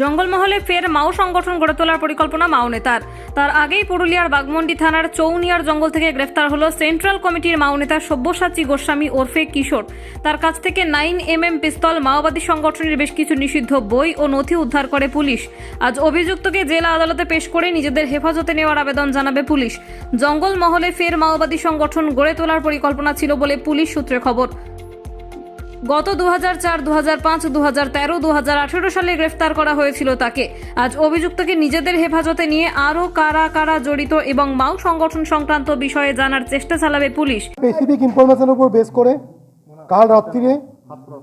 জঙ্গলমহলে ফের মাও সংগঠন গড়ে তোলার পরিকল্পনা মাও নেতার। তার আগেই পুরুলিয়ার বাগমন্ডি থানার চৌনিয়ার জঙ্গল থেকে গ্রেফতার হলো সেন্ট্রাল কমিটির মাও নেতা সব্যসাচী গোস্বামী ওরফে কিশোর। তার কাছ থেকে নাইন এম এম পিস্তল মাওবাদী সংগঠনের বেশ কিছু নিষিদ্ধ বই ও নথি উদ্ধার করে পুলিশ। আজ অভিযুক্তকে জেলা আদালতে পেশ করে নিজেদের হেফাজতে নেওয়ার আবেদন জানাবে পুলিশ। জঙ্গলমহলে ফের মাওবাদী সংগঠন গড়ে তোলার পরিকল্পনা ছিল বলে পুলিশ সূত্রে খবর। গত দু হাজার চার দু পাঁচ দু হাজার তেরো আঠেরো সালে গ্রেফতার করা হয়েছিল তাকে। আজ অভিযুক্তকে নিজেদের হেফাজতে নিয়ে আরও কারা কারা জড়িত এবং মাও সংগঠন সংক্রান্ত বিষয়ে জানার চেষ্টা চালাবে পুলিশ। স্পেসিফিক ইনফরমেশনের উপর বেস করে কাল রাত্রিরে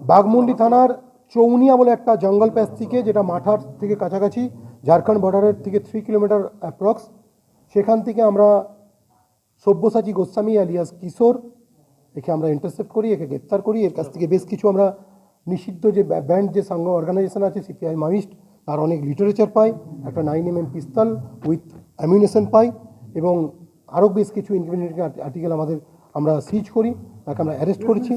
বাগমুন্ডি থানার চৌনিয়া বলে একটা জঙ্গল প্যাচ থেকে, যেটা মাঠার থেকে কাছাকাছি, ঝাড়খণ্ড বর্ডারের থেকে থ্রি কিলোমিটার অ্যাপ্রক্স সেখান থেকে আমরা সব্যসাচী গোস্বামী আলিয়াস কিশোর একে আমরা ইন্টারসেপ্ট করি একে গ্রেপ্তার করি। এর কাছ থেকে বেশ কিছু আমরা নিষিদ্ধ যে ব্যান্ড যে সংঘ অর্গানাইজেশন আছে সিপিআই মামিস্ট তার অনেক লিটারেচার পাই। একটা nine M M pistol with ammunition পাই এবং আরও বেশ কিছু ইনক্রিমিনেটিং আর্টিকেল আমাদের আমরা সিজ করি তাকে আমরা অ্যারেস্ট করেছি।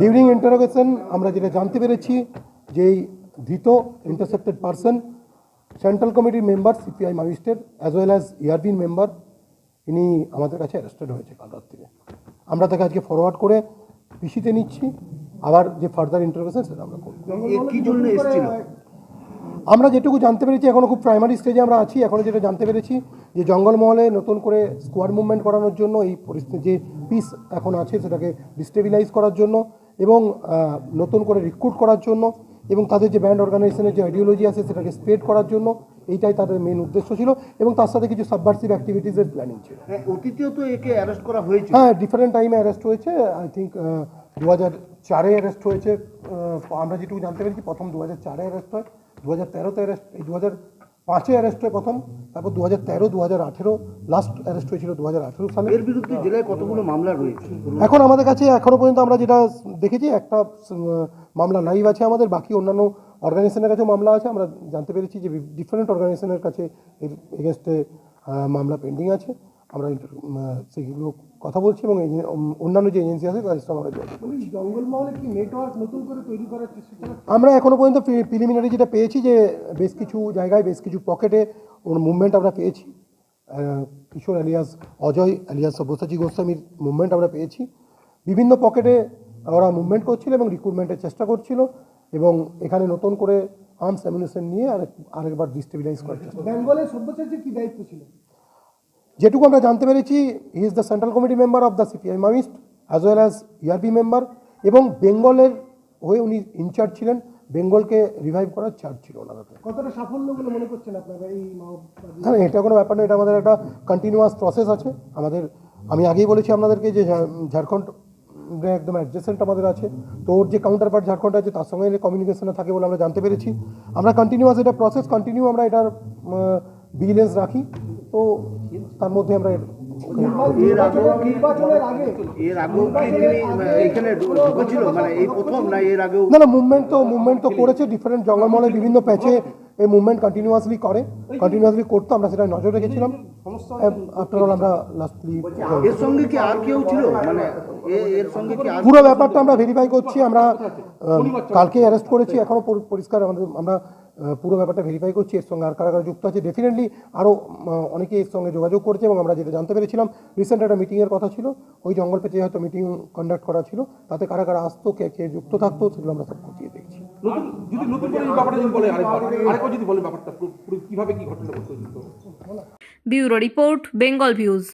ডিউরিং ইন্টারোগেশন আমরা যেটা জানতে পেরেছি যে এই ধৃত ইন্টারসেপ্টেড পারসন সেন্ট্রাল কমিটির member CPI magistrate as well as ইআরবির member ইনি আমাদের কাছে অ্যারেস্টেড হয়েছে কাল থেকে আমরা তাকে আজকে ফরওয়ার্ড করে পিসিতে নিচ্ছি। আবার যে ফার্দার ইন্টারভেশন সেটা আমরা করব। কি জন্য এসেছিল? আমরা যেটুকু জানতে পেরেছি এখনও খুব প্রাইমারি স্টেজে আমরা আছি। এখনও যেটা জানতে পেরেছি যে জঙ্গলমহলে নতুন করে স্কোয়াড মুভমেন্ট করানোর জন্য এই পরিস্থিতি যে পিস এখন আছে সেটাকে ডিস্টেবিলাইজ করার জন্য এবং নতুন করে রিক্রুট করার জন্য এবং তাদের যে ব্যান্ড অর্গানাইজেশনের যে আইডিওলজি আছে সেটাকে স্প্রেড করার জন্য এইটাই তাদের মেন উদ্দেশ্য ছিল এবং তার সাথে কিছু সাবভার্সিভ অ্যাক্টিভিটিসের প্ল্যানিং ছিল। হ্যাঁ, অতীতেও তো একে অ্যারেস্ট করা হয়েছে হ্যাঁ ডিফারেন্ট টাইমে অ্যারেস্ট হয়েছে। আই থিঙ্ক দু হাজার চারে অ্যারেস্ট হয়েছে। আমরা যেটুকু জানতে পেরেছি প্রথম দু হাজার চারে অ্যারেস্ট হয়। দু হাজার তেরোতে অ্যারেস্ট এই দু হাজার পাঁচে অ্যারেস্ট হয় প্রথম তারপর দু হাজার তেরো দু হাজার আঠেরো লাস্ট অ্যারেস্ট হয়েছিল দু হাজার আঠেরো সালে। এর বিরুদ্ধে জেলায় কতগুলো মামলা রয়েছে? এখন আমাদের কাছে এখনও পর্যন্ত আমরা যেটা দেখেছি একটা মামলা লাইভ আছে আমাদের বাকি অন্যান্য অর্গানাইজেশনের কাছেও মামলা আছে। আমরা জানতে পেরেছি যে ডিফারেন্ট অর্গানাইজেশনের কাছে এর এগেনস্টে মামলা পেন্ডিং আছে। আমরা সেগুলো কথা বলছি এবং অন্যান্য যে এজেন্সি আছে তাদের সঙ্গে আমরা যোগাযোগ জঙ্গলমহলে কি নেটওয়ার্ক নতুন করে তৈরি করার আমরা এখনও পর্যন্ত প্রিলিমিনারি যেটা পেয়েছি যে বেশ কিছু জায়গায় বেশ কিছু পকেটে ওর মুভমেন্ট আমরা পেয়েছি। কিশোর আলিয়াস অজয় আলিয়াস সব্যসাচী গোস্বামীর মুভমেন্ট আমরা পেয়েছি। বিভিন্ন পকেটে ওরা মুভমেন্ট করছিল এবং রিক্রুটমেন্টের চেষ্টা করছিল এবং এখানে নতুন করে আর্মস অ্যামিউনেশন নিয়ে আরেক আরেকবার ডিস্টেবিলাইজ করার চেষ্টা। বেঙ্গলের সব্যসাচীর কি দায়িত্ব ছিল যেটুকু আমরা জানতে পেরেছি he is the central committee member of the CPI Maoist as well as ERP member এবং বেঙ্গলের হয়ে উনি ইনচার্জ ছিলেন। বেঙ্গলকে রিভাইভ করার চার্জ ছিল ওনার হাতে। কতটা সাফল্য বলে মনে করছেন আপনারা এই হ্যাঁ এটা কোনো ব্যাপার না এটা আমাদের একটা কন্টিনিউয়াস প্রসেস আছে। আমাদের আমি আগেই বলেছি আপনাদেরকে যে ঝা- ঝাড়খণ্ড একদম অ্যাডজাসেন্ট আমাদের আছে। তো ওর যে কাউন্টার পার্ট ঝাড়খণ্ড আছে তার সঙ্গে কমিউনিকেশনে থাকে বলে আমরা জানতে পেরেছি। আমরা কন্টিনিউয়াস এটা প্রসেস কন্টিনিউ আমরা এটার ভিজিলেন্স রাখি। তো তার মধ্যে আমরা ঢুকেছিল? মানে না না মুভমেন্ট তো মুভমেন্ট তো করেছে ডিফারেন্ট বিভিন্ন প্যাচে এই মুভমেন্ট কন্টিনিউয়াসলি করে। কন্টিনিউয়াসলি করতো আমরা সেটা নজর রেখেছিলাম। আফটার অল আমরা লাস্টলি এর সঙ্গে কি আর কেউ ছিল? মানে এর সঙ্গে কি পুরো ব্যাপারটা আমরা ভেরিফাই করছি আমরা কালকে অ্যারেস্ট করেছি এখনও পরিষ্কার আমাদের আমরা পুরো ব্যাপারটা ভেরিফাই করছি এর সঙ্গে আর কারা কারা যুক্ত আছে ডেফিনেটলি আরও অনেকে এর সঙ্গে যোগাযোগ করেছে এবং আমরা যেটা জানতে পেরেছিলাম রিসেন্ট একটা মিটিংয়ের কথা ছিল ওই জঙ্গল পেঁচে হয়তো মিটিং কন্ডাক্ট করা ছিল তাতে কারা কারা আসতো কে কে যুক্ত থাকতো সেগুলো আমরা সব খতিয়ে দেখছি। যদি নতুন করে ব্যাপারটা যদি বলে আরেকবার আরেকবার যদি বলে ব্যাপারটা পুরো পুরো কীভাবে কি ঘটতে ব্যুরো রিপোর্ট বেঙ্গল ভিউজ।